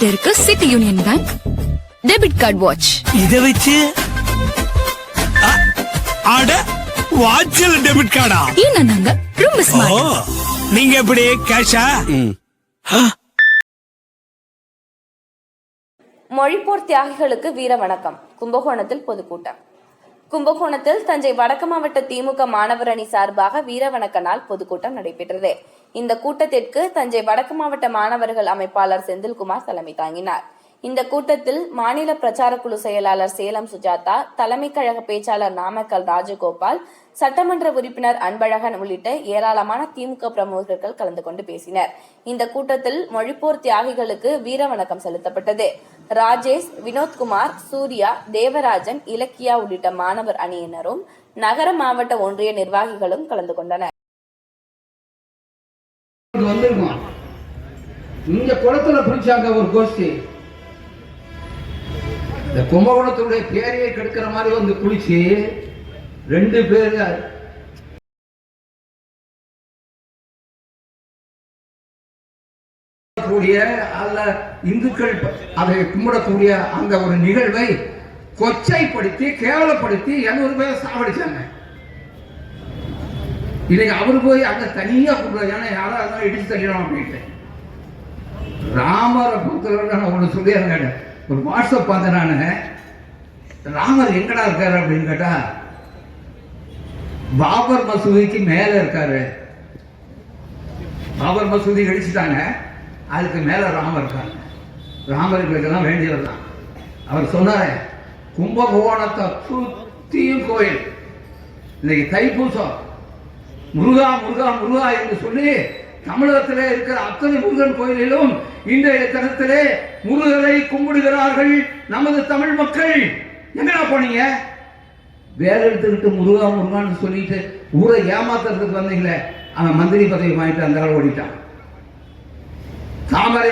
இருக்கு City Union Bank. Debit card watch. இத வச்சு அ- அட வாட்சில் டெபிட் கார்டா? ஏன்னா நாங்க ரொம்ப ஸ்மார்ட் நீங்க எப்படி கேஷா மொழிப்போர் தியாகிகளுக்கு வீர வணக்கம். கும்பகோணத்தில் பொதுக்கூட்டம். கும்பகோணத்தில் தஞ்சை வடக்கு மாவட்ட திமுக மாணவர் அணி சார்பாக வீரவணக்க நாள் பொதுக்கூட்டம் நடைபெற்றது. இந்த கூட்டத்திற்கு தஞ்சை வடக்கு மாவட்ட மாணவர்கள் அமைப்பாளர் செந்தில்குமார் தலைமை தாங்கினார். இந்த கூட்டத்தில் மாநில பிரச்சார குழு செயலாளர் சேலம் சுஜாதா தலைமை கழக பேச்சாளர் நாமக்கல் ராஜகோபால் சட்டமன்ற உறுப்பினர் அன்பழகன் உள்ளிட்ட ஏராளமான திமுக பிரமுகர்கள் கலந்து கொண்டு பேசினர். இந்த கூட்டத்தில் மொழிப்போர் தியாகிகளுக்கு வீரவணக்கம் செலுத்தப்பட்டது. ராஜேஷ் வினோத்குமார் சூர்யா தேவராஜன் இலக்கியா உள்ளிட்ட மாணவர் அணியினரும் நகர மாவட்ட ஒன்றிய நிர்வாகிகளும் கலந்து கொண்டனர். இங்க குளத்துல குளிச்சாங்க ஒரு கோஷ்டி. இந்த கும்பகோணத்துடைய பேரையை கெடுக்கிற மாதிரி வந்து குளிச்சு ரெண்டு பேர் கூடிய அல்ல இந்துக்கள் அதை கும்பிடக்கூடிய அந்த ஒரு நிகழ்வை கொச்சைப்படுத்தி கேவலப்படுத்தி எழுநூறு பேர் சாவடிச்சாங்க. இன்னைக்கு அவர் போய் அங்க தனியா கூப்பிடுறாரு ஏன்னா யாரா இருந்தாலும் இடிச்சு தள்ளிடணும் அப்படின்ட்டு. ராமரை பொறுத்தவரை நான் ஒன்று சொல்லியிருந்தேன் ஒரு வாட்ஸ்அப் பார்த்தேன் நான். ராமர் எங்கடா இருக்காரு அப்படின்னு கேட்டா பாபர் மசூதிக்கு மேலே இருக்காரு. பாபர் மசூதி அடிச்சுட்டாங்க அதுக்கு மேலே ராமர் இருக்காங்க ராமருக்கு இதெல்லாம் வேண்டியவர் தான். அவர் சொன்னார் கும்பகோணத்தை சுற்றியும் கோயில். இன்னைக்கு தைப்பூசம். முருகா முருகா முருகா என்று சொல்லி தமிழகத்திலே இருக்கிற அத்தனை முருகன் கோயிலிலும் இன்றைய தினத்திலே முருகரை கும்பிடுகிறார்கள் நமது தமிழ் மக்கள். எங்கடா போனீங்க? வேலை எடுத்துக்கிட்டு முருகா முருகான்னு சொல்லிட்டு ஊரை ஏமாத்துறதுக்கு வந்தீங்களே. அவன் மந்திரி பதவி வாங்கிட்டு அந்த ஆள் ஓடிட்டான். தாமரை